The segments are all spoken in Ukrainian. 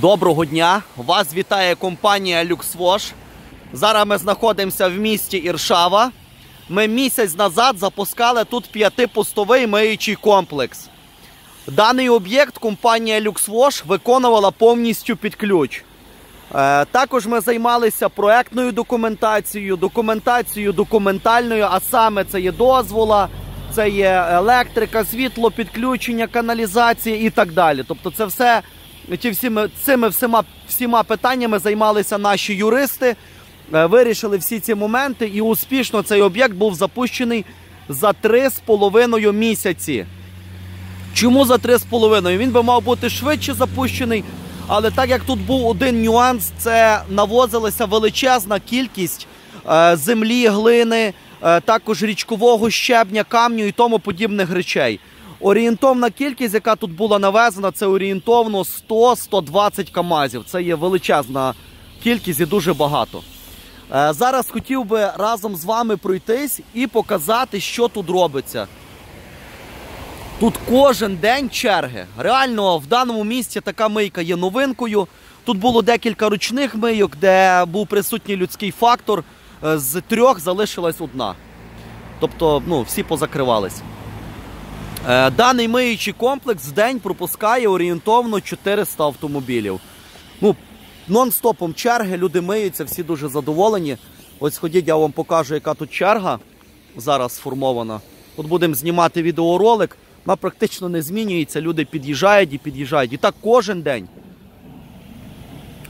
Доброго дня! Вас вітає компанія LuxWash. Зараз ми знаходимося в місті Іршава. Ми місяць назад запускали тут п'ятипустовий миючий комплекс. Даний об'єкт компанія LuxWash виконувала повністю під ключ. Е, Також ми займалися проектною документацією, документацією документальною, а саме це є дозвола, це є електрика, світло, підключення, каналізація і так далі. Тобто, це все ті всіми, цими всіма, всіма питаннями займалися наші юристи, е, вирішили всі ці моменти, і успішно цей об'єкт був запущений за 3,5 місяці. Чому за 3,5? Він би мав бути швидше запущений, але так як тут був один нюанс, це навозилася величезна кількість е, землі, глини, е, також річкового щебня, камню і тому подібних речей. Орієнтовна кількість, яка тут була навезена, це орієнтовно 100-120 камазів. Це є величезна кількість і дуже багато. Е, Зараз хотів би разом з вами пройтись і показати, що тут робиться. Тут кожен день черги. Реально, в даному місці така мийка є новинкою. Тут було декілька ручних мийок, де був присутній людський фактор. Е, З трьох залишилась одна. Тобто, ну, всі позакривались. Е, Даний миючий комплекс в день пропускає орієнтовно 400 автомобілів. Ну, нон-стопом черги, люди миються, всі дуже задоволені. Ось ходіть, я вам покажу, яка тут черга зараз сформована. Тут будемо знімати відеоролик. Вона практично не змінюється. Люди під'їжджають і під'їжджають. І так кожен день.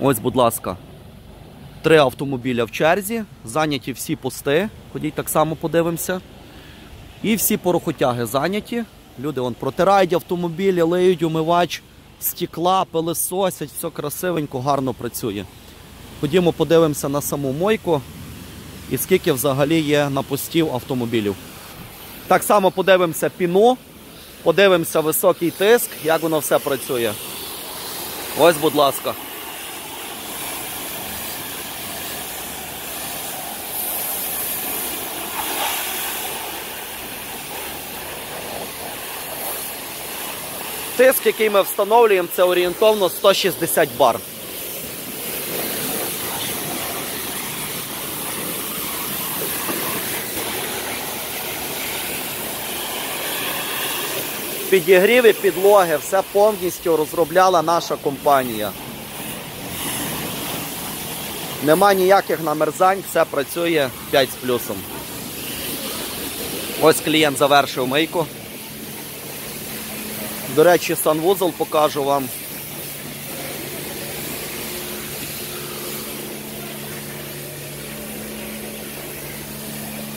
Ось, будь ласка. Три автомобіля в черзі, зайняті всі пости. Ходіть так само подивимося. І всі порохотяги зайняті. Люди вон протирають автомобілі, лиють умивач, стекла, пилисосять, все красивенько, гарно працює. Ходімо, подивимося на саму мойку і скільки взагалі є на постів автомобілів. Так само подивимося піну, подивимося високий тиск, як воно все працює. Ось, будь ласка. Тиск, який ми встановлюємо, це орієнтовно 160 бар. Підігріви підлоги, все повністю розробляла наша компанія. Нема ніяких намерзань, все працює 5 з плюсом. Ось клієнт завершив мийку. До речі, санвузол покажу вам.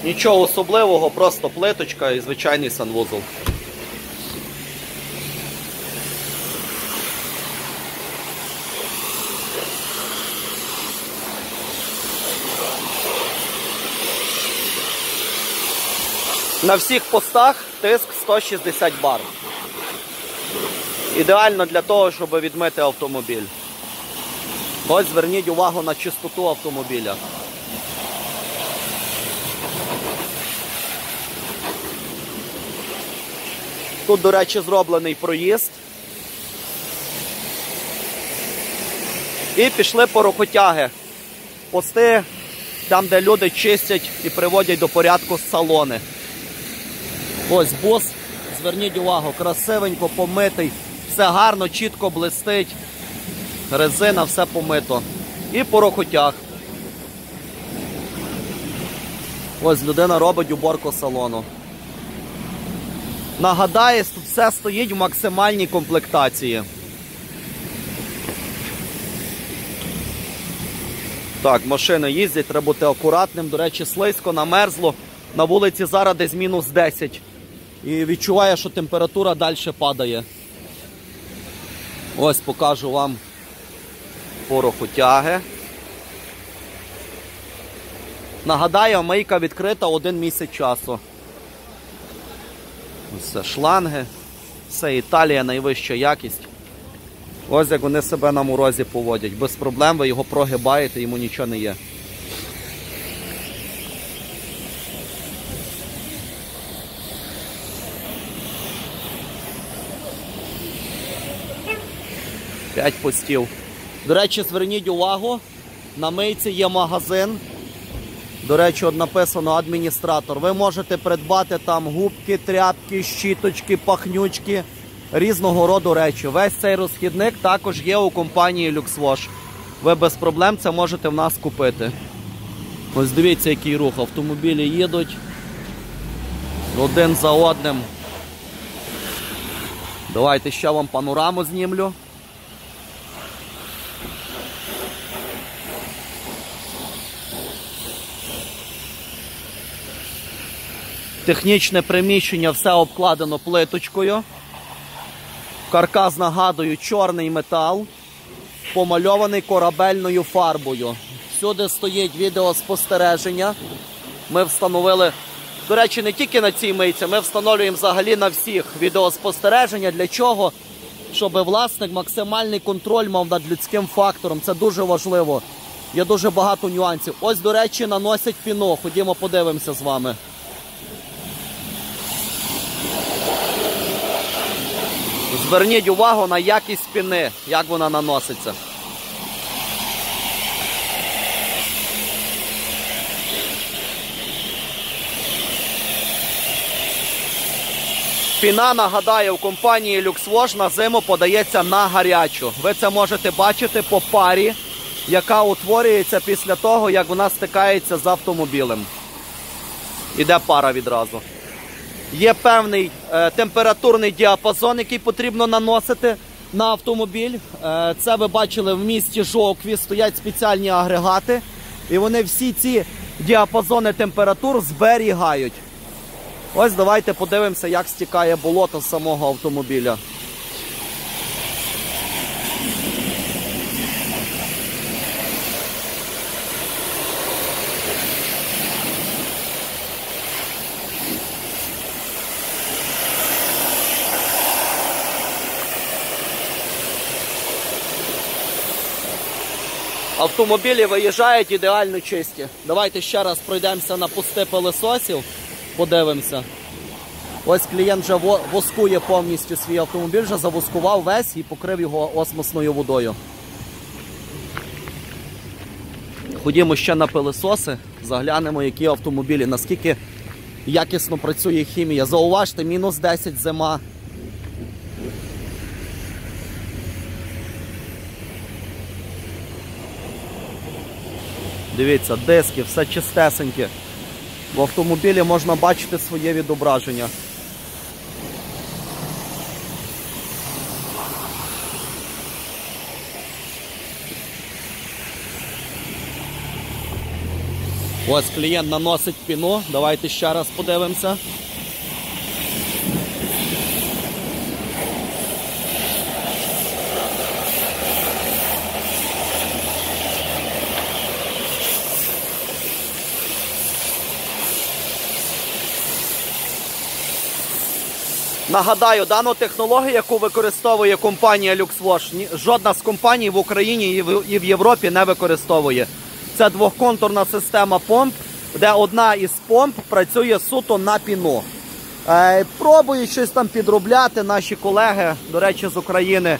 Нічого особливого, просто плиточка і звичайний санвузол. На всіх постах тиск 160 бар. Ідеально для того, щоб відмити автомобіль. Ось зверніть увагу на чистоту автомобіля. Тут, до речі, зроблений проїзд. І пішли порохотяги. Пости там, де люди чистять і приводять до порядку салони. Ось бос, зверніть увагу, красивенько помитий, все гарно, чітко блистить. Резина, все помито. І порохотяг. Ось людина робить уборку салону. Нагадаю, тут все стоїть в максимальній комплектації. Так, машини їздять, треба бути акуратним. До речі, слизько, намерзло. На вулиці зараз десь мінус 10. І відчуває, що температура далі падає. Ось покажу вам порохотяги. Нагадаю, мийка відкрита один місяць часу. Ось Це шланги. Це Італія, найвища якість. Ось як вони себе на морозі поводять. Без проблем ви його прогибаєте, йому нічого не є. П'ять постів. До речі, зверніть увагу, на мийці є магазин. До речі, от написано адміністратор. Ви можете придбати там губки, тряпки, щіточки, пахнючки, різного роду речі. Весь цей розхідник також є у компанії LuxWash. Ви без проблем це можете в нас купити. Ось дивіться, який рух. Автомобілі їдуть один за одним. Давайте ще вам панораму знімлю. Технічне приміщення все обкладено плиточкою. Каркас, нагадую, чорний метал, помальований корабельною фарбою. Всюди стоїть відеоспостереження. Ми встановили, до речі, не тільки на цій мийці, ми встановлюємо взагалі на всіх відеоспостереження. Для чого? Щоб власник максимальний контроль мав над людським фактором. Це дуже важливо. Є дуже багато нюансів. Ось, до речі, наносять піно. Ходімо, подивимося з вами. Зверніть увагу на якість спини, як вона наноситься. Піна, нагадаю, в компанії LuxWash на зиму подається на гарячу. Ви це можете бачити по парі, яка утворюється після того, як вона стикається з автомобілем. Іде пара відразу. Є певний е, температурний діапазон, який потрібно наносити на автомобіль. Е, це ви бачили в місті Жовкві, стоять спеціальні агрегати, і вони всі ці діапазони температур зберігають. Ось давайте подивимося, як стікає болото з самого автомобіля. Автомобілі виїжджають ідеально чисті. Давайте ще раз пройдемося на пусти пилососів, подивимося. Ось клієнт вже воскує повністю свій автомобіль, вже завоскував весь і покрив його осмосною водою. Ходімо ще на пилососи, заглянемо, які автомобілі, наскільки якісно працює хімія. Зауважте, мінус 10 зима. Дивіться, диски, все чистесеньке. В автомобілі можна бачити своє відображення. Ось клієнт наносить піно. Давайте ще раз подивимося. Нагадаю, дану технологію, яку використовує компанія LuxWash, жодна з компаній в Україні і в Європі не використовує. Це двохконтурна система помп, де одна із помп працює суто на піну. Е, пробують щось там підробляти наші колеги, до речі, з України.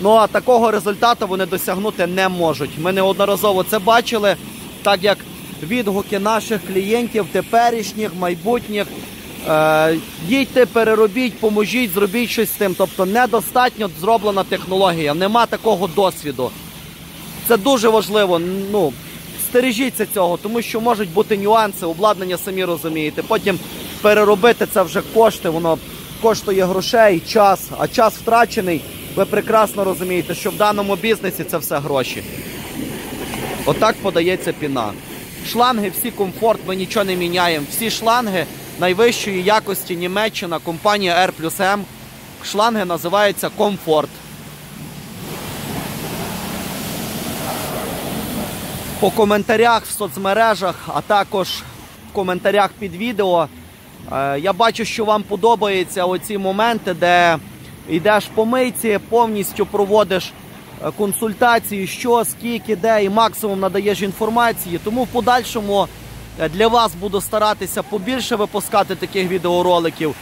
Ну а такого результату вони досягнути не можуть. Ми неодноразово це бачили, так як відгуки наших клієнтів, теперішніх, майбутніх. Е, їдьте, переробіть, поможіть, зробіть щось з тим. Тобто недостатньо зроблена технологія, нема такого досвіду. Це дуже важливо. Ну, стережіться цього, тому що можуть бути нюанси, обладнання самі розумієте. Потім переробити це вже кошти, воно коштує грошей, час, а час втрачений. Ви прекрасно розумієте, що в даному бізнесі це все гроші. Отак подається піна. Шланги всі комфорт, ми нічого не міняємо. Всі шланги найвищої якості Німеччина, компанія R плюс M. Шланги називаються комфорт. По коментарях в соцмережах, а також в коментарях під відео. е, Я бачу, що вам подобаються оці моменти, де йдеш по мийці, повністю проводиш е, консультації, що, скільки, де і максимум надаєш інформації. Тому в подальшому для вас буду старатися побільше випускати таких відеороликів.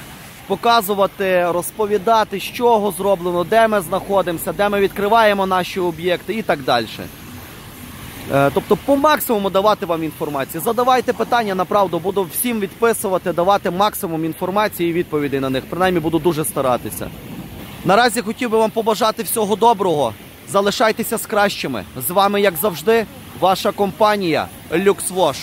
показувати, розповідати, з чого зроблено, де ми знаходимося, де ми відкриваємо наші об'єкти і так далі. Е, Тобто по максимуму давати вам інформацію. Задавайте питання, направду буду всім відписувати, давати максимум інформації і відповідей на них. Принаймні буду дуже старатися. Наразі хотів би вам побажати всього доброго. Залишайтеся з кращими. З вами, як завжди, ваша компанія LuxWash.